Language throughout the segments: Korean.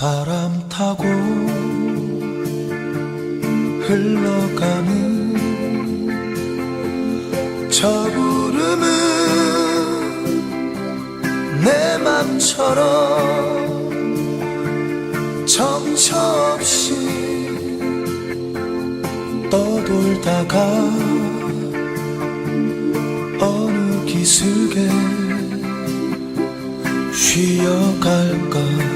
바람 타고 흘러가는 저 구름은 내 맘처럼 정처 없이 떠돌다가 어느 기슭에 쉬어갈까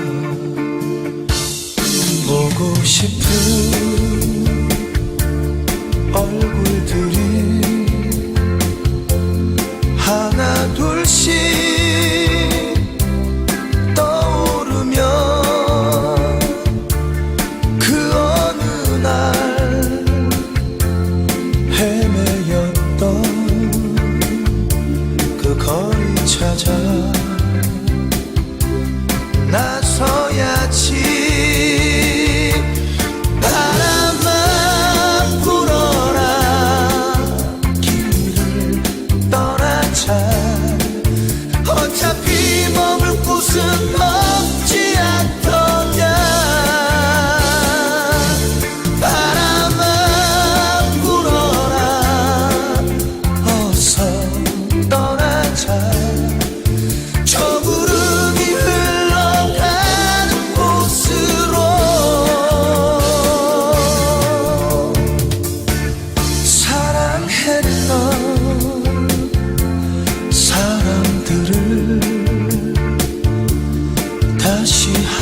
보고 싶은 얼굴들이 하나 둘씩 떠오르면 그 어느 날 헤매였던 그 거리 찾아 나서야지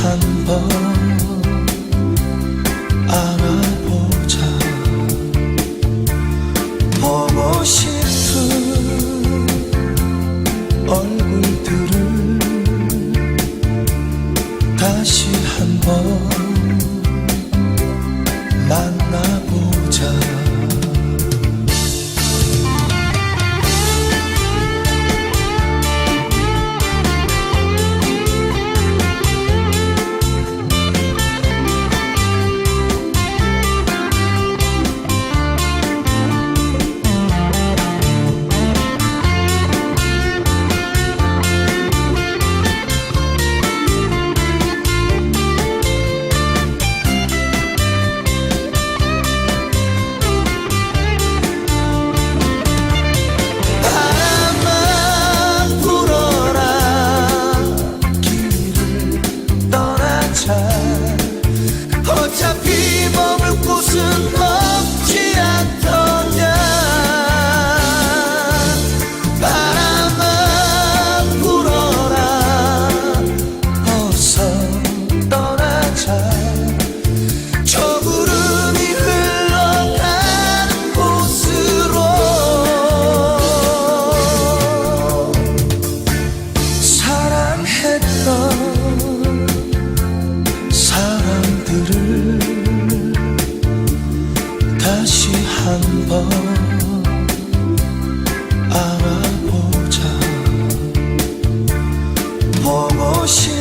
한번 한번 알아보자. 보고 싶